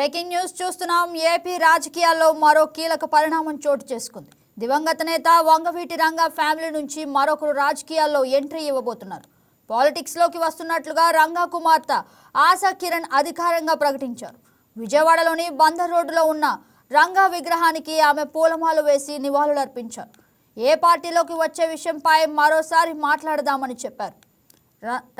Breaking news చూస్తున్నాం. AP రాజకీయాల్లో మరో కీలక పరిణామం చోటు చేసుకుంది. దివంగత నేత వంగవీటి రంగ ఫ్యామిలీ నుంచి మరొకరు రాజకీయాల్లో ఎంట్రీ ఇవ్వబోతున్నారు. పాలిటిక్స్లోకి వస్తున్నట్లుగా రంగా కుమార్తె ఆశా కిరణ్ అధికారంగా ప్రకటించారు. విజయవాడలోని బందర్ రోడ్డులో ఉన్న రంగా విగ్రహానికి ఆమె పూలమాలు వేసి నివాళులర్పించారు. ఏ పార్టీలోకి వచ్చే విషయంపై మరోసారి మాట్లాడదామని చెప్పారు.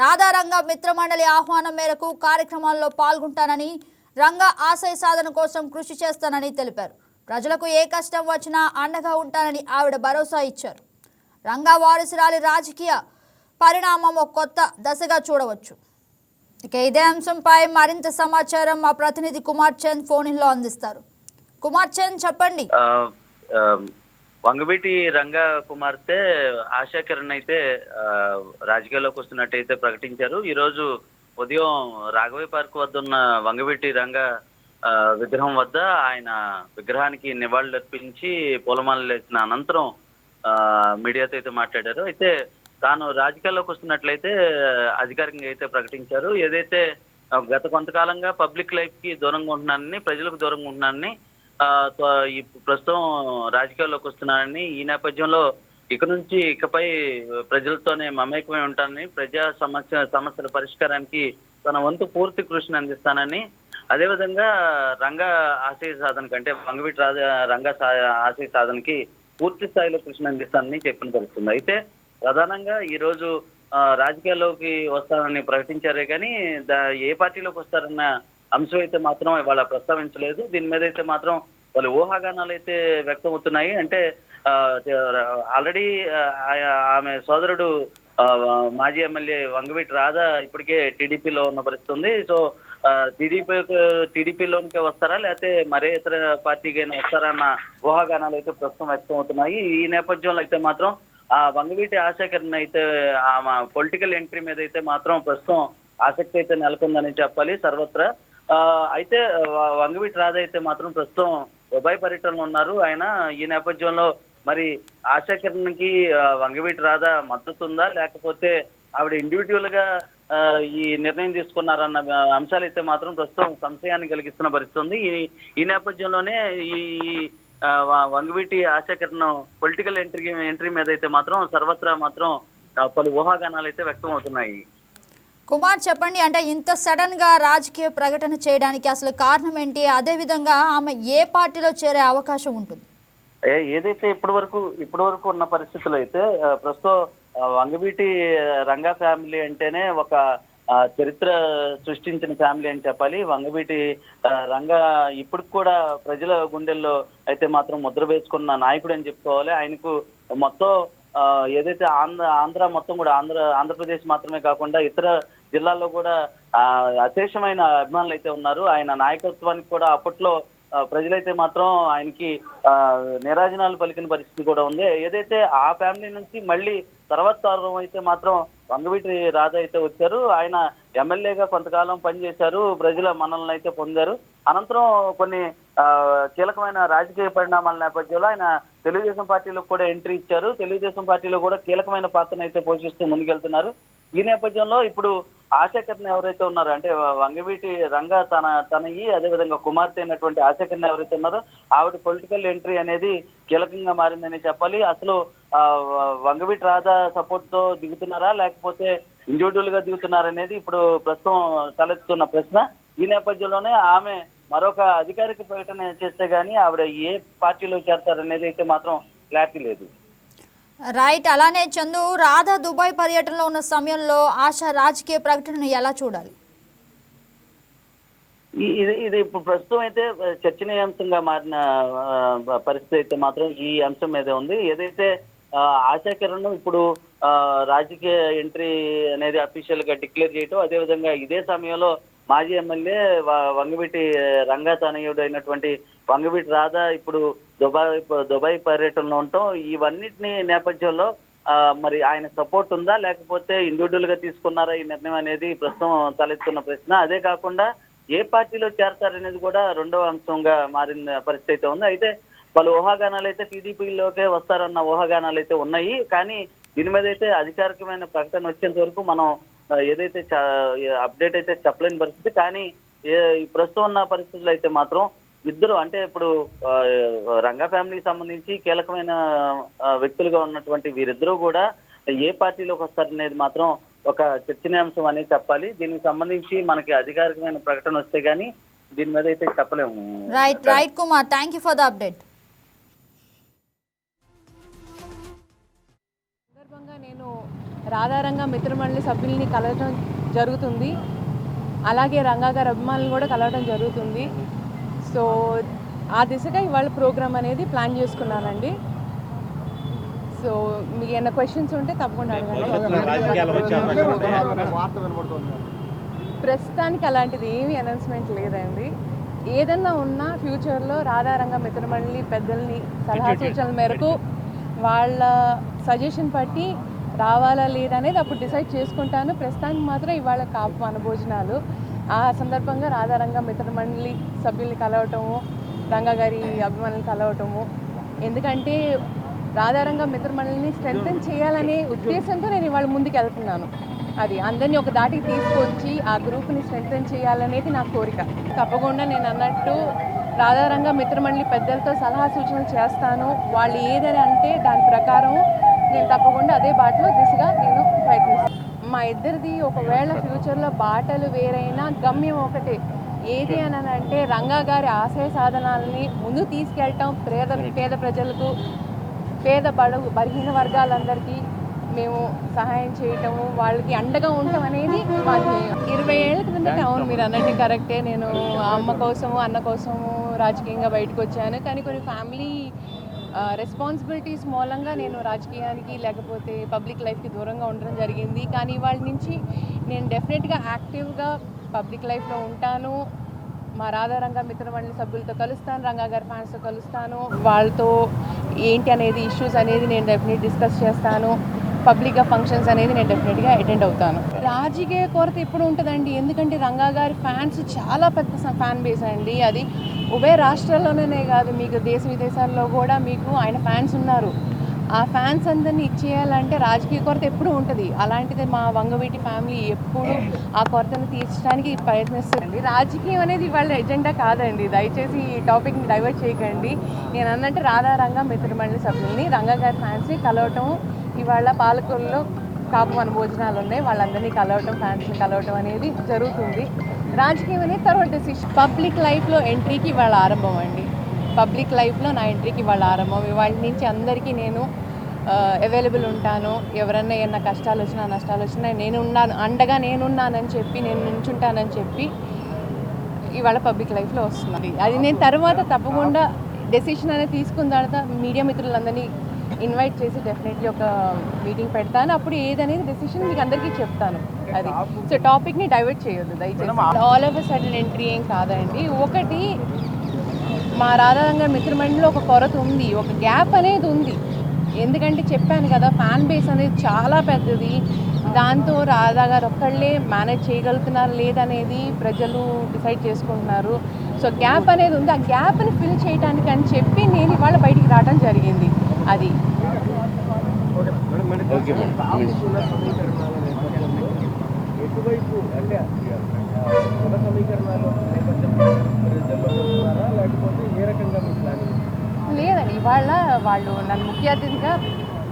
రాధారంగ మిత్రమండలి ఆహ్వానం మేరకు కార్యక్రమాల్లో పాల్గొంటానని రంగ ఆశయ సాధన కోసం కృషి చేస్తానని తెలిపారు. ప్రజలకు ఏ కష్టం వచ్చినా అండగా ఉంటానని ఆవిడ భరోసా ఇచ్చారు. రంగా వారసురాలి రాజకీయ పరిణామం ఒక కొత్త దశగా చూడవచ్చు. ఇక ఇదే అంశంపై మరింత సమాచారం మా ప్రతినిధి కుమార్ చంద్ ఫోన్లో అందిస్తారు. కుమార్ చంద్ చెప్పండి. వంగవీటి రంగా కుమార్తె ఆశా కిరణ్ అయితే రాజకీయాల్లోకి వస్తున్నట్టయితే ప్రకటించారు. ఈ రోజు ఉదయం రాఘవయ్య పార్క్ వద్ద ఉన్న వంగవీటి రంగ ఆ, విగ్రహం వద్ద ఆయన విగ్రహానికి నివాళులర్పించి పూలమాలలు వేసిన అనంతరం ఆ, మీడియాతో అయితే మాట్లాడారు. అయితే తాను రాజకీయాల్లోకి వస్తున్నట్లయితే అధికారికంగా అయితే ప్రకటించారు. ఏదైతే గత కొంతకాలంగా పబ్లిక్ లైఫ్కి దూరంగా ఉంటున్నానని ప్రజలకు దూరంగా ఉంటున్నానని ఆ, ఈ ప్రస్తుతం రాజకీయాల్లోకి వస్తున్నానని ఈ నేపథ్యంలో ఇక నుంచి ఇకపై ప్రజలతోనే మమేకమై ఉంటానని ప్రజా సమస్య సమస్యల పరిష్కారానికి తన వంతు పూర్తి కృషిని అందిస్తానని అదేవిధంగా రంగ ఆశయ సాధనకి అంటే వంగవీటి రాజ రంగ సా- ఆశయ సాధనకి పూర్తి స్థాయిలో కృషిని అందిస్తానని చెప్పిన తెలుస్తుంది అయితే ప్రధానంగా ఈ రోజు రాజకీయాల్లోకి వస్తానని ప్రకటించారే కానీ ఏ పార్టీలోకి వస్తారన్న అంశం అయితే మాత్రం ఇవాళ ప్రస్తావించలేదు. దీని మీద అయితే మాత్రం వాళ్ళు ఊహాగానాలు అయితే వ్యక్తం అవుతున్నాయి అంటే ఆల్రెడీ ఆమె సోదరుడు ఆ, మాజీ ఎమ్మెల్యే వంగవీటి రాధా ఇప్పటికే టీడీపీలో ఉన్న పరిస్థితి ఉంది. సో టీడీపీ టీడీపీలోనికి వస్తారా? లేకపోతే మరే ఇతర పార్టీకైనా వస్తారా అన్న ఊహాగానాలు అయితే ప్రస్తుతం వ్యక్తం అవుతున్నాయి ఈ నేపథ్యంలో అయితే మాత్రం ఆ వంగవీటి ఆశాకరణ అయితే ఆమె పొలిటికల్ ఎంట్రీ మీద అయితే మాత్రం ప్రస్తుతం ఆసక్తి అయితే నెలకొందని చెప్పాలి సర్వత్రా. ఆ, అయితే వంగవీటి రాధ అయితే మాత్రం ప్రస్తుతం ఉభయ పర్యటనలో ఉన్నారు. ఆయన ఈ నేపథ్యంలో మరి ఆశా కిరణ్కి వంగవీటి రాధ మద్దతు ఉందా? లేకపోతే ఆవిడ ఇండివిజువల్గా ఆ, ఈ నిర్ణయం తీసుకున్నారన్న అంశాలు అయితే మాత్రం ప్రస్తుతం సంశయాన్ని కలిగిస్తున్న పరిస్థితి ఉంది. ఈ ఈ నేపథ్యంలోనే ఈ Vangaveeti Asha Kiran political entry entry మీద అయితే మాత్రం సర్వత్రా మాత్రం పలు ఊహాగానాలు అయితే వ్యక్తం అవుతున్నాయి. కుమార్ చెప్పండి. అంటే ఇంత సడన్గా రాజకీయ ప్రకటన చేయడానికి అసలు కారణం ఏంటి? అదే విధంగా ఆమె ఏ పార్టీలో చేరే అవకాశం ఉంటుంది? ఏదైతే ఇప్పటి వరకు ఇప్పటి వరకు ఉన్న పరిస్థితులు అయితే ప్రస్తుతం వంగవీటి రంగా ఫ్యామిలీ అంటేనే ఒక చరిత్ర సృష్టించిన ఫ్యామిలీ అని చెప్పాలి. వంగవీటి ఆ, రంగా ఇప్పటికి కూడా ప్రజల గుండెల్లో అయితే మాత్రం ముద్ర వేసుకున్న నాయకుడు అని చెప్పుకోవాలి. ఆయనకు మొత్తం ఆ, ఏదైతే ఆంధ్ర ఆంధ్ర మొత్తం కూడా ఆంధ్ర ఆంధ్రప్రదేశ్ మాత్రమే కాకుండా ఇతర జిల్లాల్లో కూడా ఆ, అశేషమైన అభిమానులు అయితే ఉన్నారు. ఆయన నాయకత్వానికి కూడా అప్పట్లో ప్రజలైతే మాత్రం ఆయనకి ఆ, నిరాజనాలు పలికిన పరిస్థితి కూడా ఉంది. ఏదైతే ఆ ఫ్యామిలీ నుంచి మళ్ళీ తర్వాత తరం అయితే మాత్రం వంగవీటి రాజా అయితే వచ్చారు. ఆయన ఎమ్మెల్యేగా కొంతకాలం పనిచేశారు. ప్రజల మనల్ని అయితే పొందారు. అనంతరం కొన్ని ఆ, కీలకమైన రాజకీయ పరిణామాల నేపథ్యంలో ఆయన తెలుగుదేశం పార్టీలో కూడా ఎంట్రీ ఇచ్చారు. తెలుగుదేశం పార్టీలో కూడా కీలకమైన పాత్రను అయితే పోషిస్తూ ముందుకెళ్తున్నారు. ఈ నేపథ్యంలో ఇప్పుడు ఆశాకర్ణ ఎవరైతే ఉన్నారో అంటే వంగవీటి రంగ తన తనయి అదేవిధంగా కుమార్తె అయినటువంటి ఆశాకర్ణ ఎవరైతే ఉన్నారో ఆవిడ పొలిటికల్ ఎంట్రీ అనేది కీలకంగా మారిందని చెప్పాలి. అసలు ఆ, వంగవీటి రాధా సపోర్ట్తో దిగుతున్నారా లేకపోతే ఇండివిజువల్గా దిగుతున్నారనేది ఇప్పుడు ప్రస్తుతం తలెత్తుతున్న ప్రశ్న. ఈ నేపథ్యంలోనే ఆమె మరొక అధికారిక ప్రకటన చేస్తే గానీ ఆవిడ ఏ పార్టీలో చేరతారనేది అయితే మాత్రం క్లారిటీ లేదు. రైట్ అలానే చందు రాధా దుబాయ్ పర్యటనలో ఉన్న సమయంలో ఆశ రాజకీయ ప్రకటనను ఎలా చూడాలి? ఇది ఇది ఇప్పుడు ప్రస్తుతం అయితే చర్చనీయాంశంగా మారిన పరిస్థితి అయితే మాత్రం ఈ అంశం మీద ఉంది. ఏదైతే ఆశా కిరణ్ ఇప్పుడు రాజకీయ ఎంట్రీ అనేది అఫీషియల్గా డిక్లేర్ చేయటం అదేవిధంగా ఇదే సమయంలో మాజీ ఎమ్మెల్యే వ- వంగవీటి రంగా తనయుడు అయినటువంటి వంగవీటి రాధా ఇప్పుడు దుబాయ్ దుబాయ్ పర్యటనలో ఉండటం ఇవన్నిటిని నేపథ్యంలో మరి ఆయన సపోర్ట్ ఉందా? లేకపోతే ఇండివిజువల్గా తీసుకున్నారా? ఈ నిర్ణయం అనేది ప్రస్తుతం తలెత్తున్న ప్రశ్న. అదే కాకుండా ఏ పార్టీలో చేరతారనేది కూడా రెండవ అంశంగా మారిన పరిస్థితి అయితే ఉంది. అయితే పలు ఊహాగానాలు అయితే టీడీపీలోకే వస్తారన్న ఊహాగానాలు అయితే ఉన్నాయి. కానీ దీని మీద అయితే అధికారికమైన ప్రకటన వచ్చేంత వరకు మనం ఏదైతే అప్డేట్ అయితే చెప్పలేని పరిస్థితి కానీ ఏ- ప్రస్తుతం ఉన్న పరిస్థితుల్లో అయితే మాత్రం ఇద్దరు అంటే ఇప్పుడు రంగా ఫ్యామిలీకి సంబంధించి కీలకమైన వ్యక్తులుగా ఉన్నటువంటి వీరిద్దరూ కూడా ఏ పార్టీలోకి వస్తారనేది మాత్రం ఒక చర్చనీయాంశం అనేది చెప్పాలి. దీనికి సంబంధించి మనకి అధికారికమైన ప్రకటన వస్తే గానీ దీని మీద అయితే చెప్పలేము. Right right Kumar thank you for the update నేను రాధారంగ మిత్రమండలి సభ్యుల్ని కలవడం జరుగుతుంది. అలాగే రంగా గారి అభిమానులు కూడా కలవడం జరుగుతుంది. సో ఆ దిశగా ఇవాళ ప్రోగ్రామ్ అనేది ప్లాన్ చేసుకున్నానండి. సో మీకు ఏమైనా క్వశ్చన్స్ ఉంటే తప్పకుండా? ప్రస్తుతానికి అలాంటిది ఏమీ అనౌన్స్మెంట్ లేదండి. ఏదన్నా ఉన్నా ఫ్యూచర్లో రాధారంగ మిత్రమండలి పెద్దల్ని సలహా సూచనల మేరకు వాళ్ళ సజెషన్ బట్టి రావాలా లేదా అనేది అప్పుడు డిసైడ్ చేసుకుంటాను. ప్రస్తుతానికి మాత్రం ఇవాళ కాపు మన భోజనాలు ఆ సందర్భంగా రాధారంగ మిత్రమండలి సభ్యుల్ని కలవటము రంగా గారి అభిమానులు కలవటము. ఎందుకంటే రాధారంగ మిత్రమండలిని స్ట్రెంగ్తన్ చేయాలనే ఉద్దేశంతో నేను ఇవాళ ముందుకు వెళ్తున్నాను. అది అందరినీ ఒక దాటికి తీసుకొచ్చి ఆ గ్రూప్ని స్ట్రెంగ్తన్ చేయాలనేది నా కోరిక. తప్పకుండా నేను అన్నట్టు రాధారంగ మిత్రమండలి పెద్దలతో సలహా సూచనలు చేస్తాను. వాళ్ళు ఏదని అంటే దాని ప్రకారం నేను తప్పకుండా అదే బాటలో దిశగా నేను ప్రయత్నిస్తాను మా ఇద్దరిది ఒకవేళ ఫ్యూచర్లో బాటలు వేరైనా గమ్యం ఒకటే. ఏది అని అంటే రంగా గారి ఆశయ సాధనాలని ముందుకు తీసుకెళ్ళటం పేద పేద ప్రజలకు పేద బడుగు బలహీన వర్గాలందరికీ మేము సహాయం చేయటము వాళ్ళకి అండగా ఉండటం అనేది మా ధ్యేయం. ఇరవై ఏళ్ళ క్రిందట అవును మీరు అన్నట్టు కరెక్టే నేను అమ్మ కోసము అన్న కోసము రాజకీయంగా బయటకు వచ్చాను. కానీ కొన్ని ఫ్యామిలీ రెస్పాన్సిబిలిటీస్ మూలంగా నేను రాజకీయానికి లేకపోతే పబ్లిక్ లైఫ్కి దూరంగా ఉండడం జరిగింది. కానీ వాళ్ళ నుంచి నేను డెఫినెట్గా యాక్టివ్గా పబ్లిక్ లైఫ్లో ఉంటాను. మా రాధారంగ మిత్రమండలి సభ్యులతో కలుస్తాను. రంగా గారి ఫ్యాన్స్తో కలుస్తాను. వాళ్ళతో ఏంటి అనేది ఇష్యూస్ అనేది నేను డెఫినెట్ డిస్కస్ చేస్తాను. పబ్లిక్గా ఫంక్షన్స్ అనేది నేను డెఫినెట్గా అటెండ్ అవుతాను. రాజకీయ కొరత ఎప్పుడు ఉంటుందండి? ఎందుకంటే రంగా గారి ఫ్యాన్స్ చాలా పెద్ద ఫ్యాన్ బేస్ అండి. అది ఉభయ రాష్ట్రాల్లోనే కాదు మీకు దేశ విదేశాల్లో కూడా మీకు ఆయన ఫ్యాన్స్ ఉన్నారు. ఆ ఫ్యాన్స్ అందరినీ ఇచ్చేయాలంటే రాజకీయ కొరత ఎప్పుడు ఉంటుంది? అలాంటిది మా వంగవీటి ఫ్యామిలీ ఎప్పుడు ఆ కొరతను తీర్చడానికి ప్రయత్నిస్తుంది. రాజకీయం అనేది వాళ్ళ ఎజెండా కాదండి. దయచేసి ఈ టాపిక్ని డైవర్ట్ చేయకండి. నేను అన్నట్టు రాధారంగా మిత్రమండలి సభ్యుల్ని రంగా గారి ఫ్యాన్స్ని కలవటం ఇవాళ పాలకొల్లో కాపు మన భోజనాలు ఉన్నాయి. వాళ్ళందరినీ కలవటం ఫ్యాన్స్ని కలవటం అనేది జరుగుతుంది. రాజకీయం అనేది తర్వాత డెసిషన్ పబ్లిక్ లైఫ్లో ఎంట్రీకి ఇవాళ ఆరంభం అండి. పబ్లిక్ లైఫ్లో నా ఎంట్రీకి ఇవాళ ఆరంభం. ఇవాళ నుంచి అందరికీ నేను అవైలబుల్ ఉంటాను. ఎవరన్నా ఏమన్నా కష్టాలు వచ్చినా నష్టాలు వచ్చినా నేను ఉన్నాను. అండగా నేనున్నానని చెప్పి నేను నుంచుంటానని చెప్పి ఇవాళ పబ్లిక్ లైఫ్లో వస్తుంది. అది నేను తర్వాత తప్పకుండా డెసిషన్ అనేది తీసుకున్న తర్వాత మీడియా మిత్రులందరినీ ఇన్వైట్ చేసి డెఫినెట్లీ ఒక మీటింగ్ పెడతాను. అప్పుడు ఏదనేది డెసిషన్ మీకు అందరికీ చెప్తాను. అది. సో టాపిక్ని డైవర్ట్ చేయొద్దు దయచేసి. ఆల్ ఆఫ్ సడన్ ఎంట్రీ ఏం కాదండి. ఒకటి మా రాధారంగ మిత్రమండలిలో ఒక కొరత ఉంది. ఒక గ్యాప్ అనేది ఉంది. ఎందుకంటే చెప్పాను కదా ఫ్యాన్ బేస్ అనేది చాలా పెద్దది. దాంతో రాధా గారు ఒక్కళ్ళే మేనేజ్ చేయగలుగుతున్నారు లేదనేది ప్రజలు డిసైడ్ చేసుకుంటున్నారు. సో గ్యాప్ అనేది ఉంది. ఆ గ్యాప్ని ఫిల్ చేయడానికి అని చెప్పి నేను ఇవాళ బయటికి రావడం జరిగింది. అది. లేదండి. ఇవాళ వాళ్ళు నన్ను ముఖ్య అతిథిగా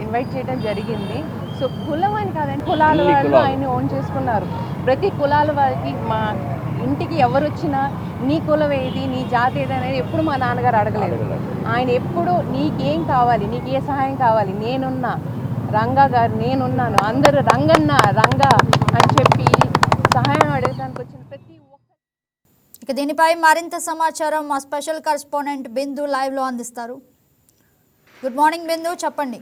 ఇన్వైట్ చేయడం జరిగింది. సో కులం అని కాదండి కులాల వాళ్ళు ఆయన ఓన్ చేసుకున్నారు. ప్రతి కులాల వారికి మా ఇంటికి ఎవరు వచ్చినా నీ కులం ఏది నీ జాతి ఏది అనేది ఎప్పుడు మా నాన్నగారు అడగలేదు. ఆయన ఎప్పుడు నీకేం కావాలి నీకు ఏ సహాయం కావాలి నేనున్నా రంగా గారు నేనున్నాను అందరూ రంగన్న రంగా అని చెప్పి సహాయం అడగడానికి వచ్చిన ప్రతి ఇక దీనిపై మరింత సమాచారం మా స్పెషల్ కరెస్పాండెంట్ బిందు లైవ్లో అందిస్తారు. గుడ్ మార్నింగ్ బిందు చెప్పండి.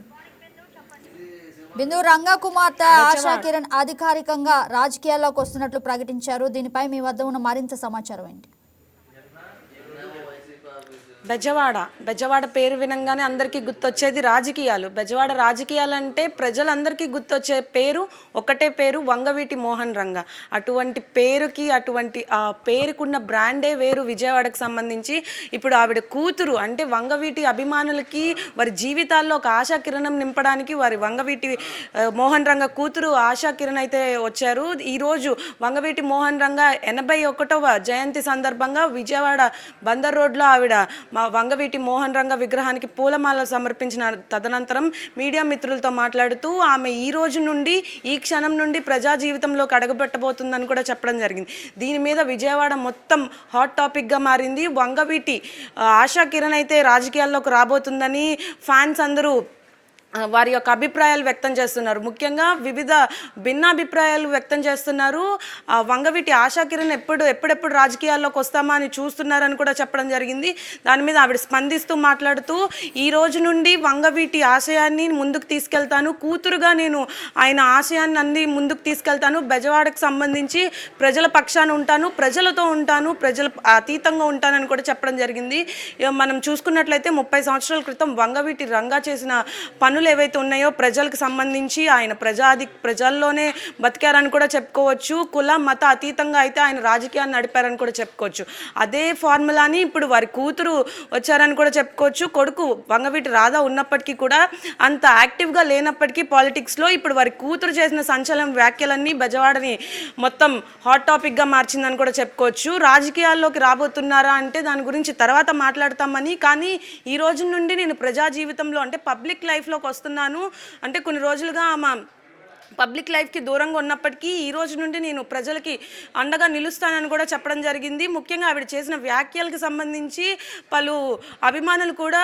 బిందు రంగా కుమార్తె ఆశా కిరణ్ అధికారికంగా రాజకీయాల్లోకి వస్తున్నట్లు ప్రకటించారు. దీనిపై మీ వద్ద ఉన్న మరింత సమాచారం ఏంటి? బెజవాడ. బెజవాడ పేరు వినంగానే అందరికీ గుర్తొచ్చేది రాజకీయాలు. బెజవాడ రాజకీయాలు అంటే ప్రజలందరికీ గుర్తొచ్చే పేరు ఒకటే పేరు వంగవీటి మోహన్ రంగ. అటువంటి పేరుకి అటువంటి ఆ పేరుకున్న బ్రాండే వేరు విజయవాడకు సంబంధించి. ఇప్పుడు ఆవిడ కూతురు అంటే వంగవీటి అభిమానులకి వారి జీవితాల్లో ఒక ఆశా కిరణం నింపడానికి వారి వంగవీటి మోహన్ రంగ కూతురు ఆశా కిరణ్ అయితే వచ్చారు. ఈరోజు వంగవీటి మోహన్ రంగ ఎనభై ఒకటవ జయంతి సందర్భంగా విజయవాడ బందర్ రోడ్లో ఆవిడ మా వంగవీటి మోహన్ రంగ విగ్రహానికి పూలమాల సమర్పించిన తదనంతరం మీడియా మిత్రులతో మాట్లాడుతూ ఆమె ఈ రోజు నుండి ఈ క్షణం నుండి ప్రజా జీవితంలోకి అడుగుపెట్టబోతుందని కూడా చెప్పడం జరిగింది. దీని మీద విజయవాడ మొత్తం హాట్ టాపిక్గా మారింది. వంగవీటి ఆశా కిరణ్ అయితే రాజకీయాల్లోకి రాబోతుందని ఫ్యాన్స్ అందరూ వారి యొక్క అభిప్రాయాలు వ్యక్తం చేస్తున్నారు. ముఖ్యంగా వివిధ భిన్నాభిప్రాయాలు వ్యక్తం చేస్తున్నారు. వంగవీటి ఆశా కిరణ్ ఎప్పుడు ఎప్పుడెప్పుడు రాజకీయాల్లోకి వస్తామా అని చూస్తున్నారని కూడా చెప్పడం జరిగింది. దాని మీద ఆవిడ స్పందిస్తూ మాట్లాడుతూ ఈ రోజు నుండి వంగవీటి ఆశయాన్ని ముందుకు తీసుకెళ్తాను. కూతురుగా నేను ఆయన ఆశయాన్ని అన్ని ముందుకు తీసుకెళ్తాను. బెజవాడకు సంబంధించి ప్రజల పక్షాన ఉంటాను. ప్రజలతో ఉంటాను. ప్రజల అతీతంగా ఉంటానని కూడా చెప్పడం జరిగింది. మనం చూసుకున్నట్లయితే ముప్పై సంవత్సరాల క్రితం వంగవీటి రంగా చేసిన పనులు ఏవైతే ఉన్నాయో ప్రజలకు సంబంధించి ఆయన ప్రజాది ప్రజల్లోనే బతికారని కూడా చెప్పుకోవచ్చు. కుల మత అతీతంగా అయితే ఆయన రాజకీయాన్ని నడిపారని కూడా చెప్పుకోవచ్చు. అదే ఫార్ములాని ఇప్పుడు వారి కూతురు వచ్చారని కూడా చెప్పుకోవచ్చు. కొడుకు వంగవీటి రాధా ఉన్నప్పటికీ కూడా అంత యాక్టివ్గా లేనప్పటికీ పాలిటిక్స్లో ఇప్పుడు వారి కూతురు చేసిన సంచలన వ్యాఖ్యలన్నీ బెజవాడని మొత్తం హాట్ టాపిక్గా మార్చిందని కూడా చెప్పుకోవచ్చు. రాజకీయాల్లోకి రాబోతున్నారా అంటే దాని గురించి తర్వాత మాట్లాడతామని కానీ ఈ రోజు నుండి నేను ప్రజా జీవితంలో అంటే పబ్లిక్ లైఫ్లో వస్తున్నాను. అంటే కొన్ని రోజులుగా మా పబ్లిక్ లైఫ్కి దూరంగా ఉన్నప్పటికీ ఈ రోజు నుండి నేను ప్రజలకి అండగా నిలుస్తానని కూడా చెప్పడం జరిగింది. ముఖ్యంగా ఆవిడ చేసిన వ్యాఖ్యలకు సంబంధించి పలు అభిమానులు కూడా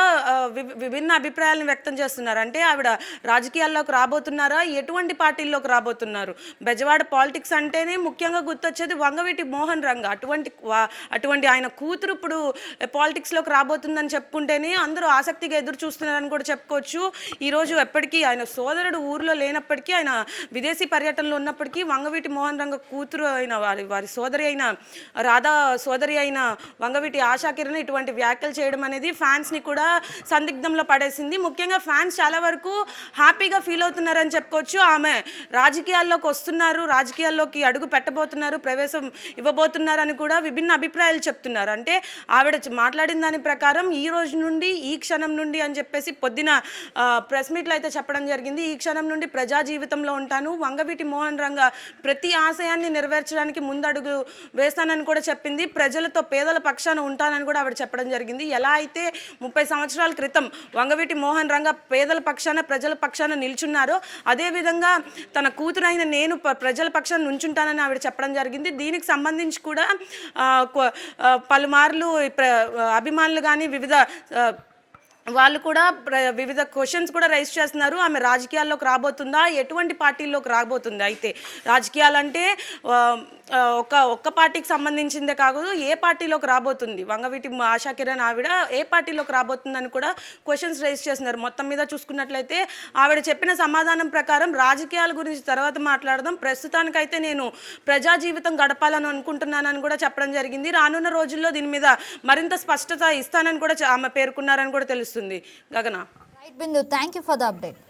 విభిన్న అభిప్రాయాలను వ్యక్తం చేస్తున్నారు. అంటే ఆవిడ రాజకీయాల్లోకి రాబోతున్నారా? ఎటువంటి పార్టీల్లోకి రాబోతున్నారు? బెజవాడ పాలిటిక్స్ అంటేనే ముఖ్యంగా గుర్తొచ్చేది వంగవీటి మోహన్ రంగ. అటువంటి అటువంటి ఆయన కూతురు ఇప్పుడు పాలిటిక్స్లోకి రాబోతుందని చెప్పుకుంటేనే అందరూ ఆసక్తిగా ఎదురు చూస్తున్నారని కూడా చెప్పుకోవచ్చు. ఈరోజు ఎప్పటికీ ఆయన సోదరుడు ఊర్లో లేనప్పటికీ ఆయన విదేశీ పర్యటనలో ఉన్నప్పటికీ వంగవీటి మోహన్ రంగ కూతురు అయిన వారి వారి సోదరి అయిన రాధా సోదరి అయిన వంగవీటి ఆశా కిరణ్ ఇటువంటి వ్యాఖ్యలు చేయడం అనేది ఫ్యాన్స్ని కూడా సందిగ్ధంలో పడేసింది. ముఖ్యంగా ఫ్యాన్స్ చాలా వరకు హ్యాపీగా ఫీల్ అవుతున్నారని చెప్పుకోవచ్చు. ఆమె రాజకీయాల్లోకి వస్తున్నారు రాజకీయాల్లోకి అడుగు పెట్టబోతున్నారు ప్రవేశం ఇవ్వబోతున్నారని కూడా విభిన్న అభిప్రాయాలు చెప్తున్నారు. అంటే ఆవిడ మాట్లాడిన దాని ప్రకారం ఈ రోజు నుండి ఈ క్షణం నుండి అని చెప్పేసి పొద్దున ప్రెస్ మీట్లో అయితే చెప్పడం జరిగింది. ఈ క్షణం నుండి ప్రజా జీవితంలో ఉంటాను. వంగవీటి మోహన్ రంగ ప్రతి ఆశయాన్ని నెరవేర్చడానికి ముందడుగు వేస్తానని కూడా చెప్పింది. ప్రజలతో పేదల పక్షాన ఉంటానని కూడా ఆవిడ చెప్పడం జరిగింది. ఎలా అయితే ముప్పై సంవత్సరాల క్రితం వంగవీటి మోహన్ రంగ పేదల పక్షాన ప్రజల పక్షాన నిల్చున్నారో అదేవిధంగా తన కూతురైన నేను ప్రజల పక్షాన నుంచుంటానని ఆవిడ చెప్పడం జరిగింది. దీనికి సంబంధించి కూడా పలుమార్లు ప్ర- అభిమానులు కానీ వివిధ వాళ్ళు కూడా ప్ర- వివిధ క్వశ్చన్స్ కూడా రైజ్ చేస్తున్నారు. ఆమె రాజకీయాల్లోకి రాబోతుందా? ఎటువంటి పార్టీల్లోకి రాబోతుంది? అయితే రాజకీయాలంటే ఒక ఒక్క పార్టీకి సంబంధించిందే కాదు ఏ పార్టీలోకి రాబోతుంది? వంగవీటి ఆశా కిరణ్ ఆవిడ ఏ పార్టీలోకి రాబోతుందని కూడా క్వశ్చన్స్ రైజ్ చేస్తున్నారు. మొత్తం మీద చూసుకున్నట్లయితే ఆవిడ చెప్పిన సమాధానం ప్రకారం రాజకీయాల గురించి తర్వాత మాట్లాడదాం. ప్రస్తుతానికైతే నేను ప్రజా జీవితం గడపాలని అనుకుంటున్నానని కూడా చెప్పడం జరిగింది. రానున్న రోజుల్లో దీని మీద మరింత స్పష్టత ఇస్తానని కూడా ఆమె పేర్కొన్నారని కూడా తెలుస్తుంది. Gagana. Right Bindu thank you for the update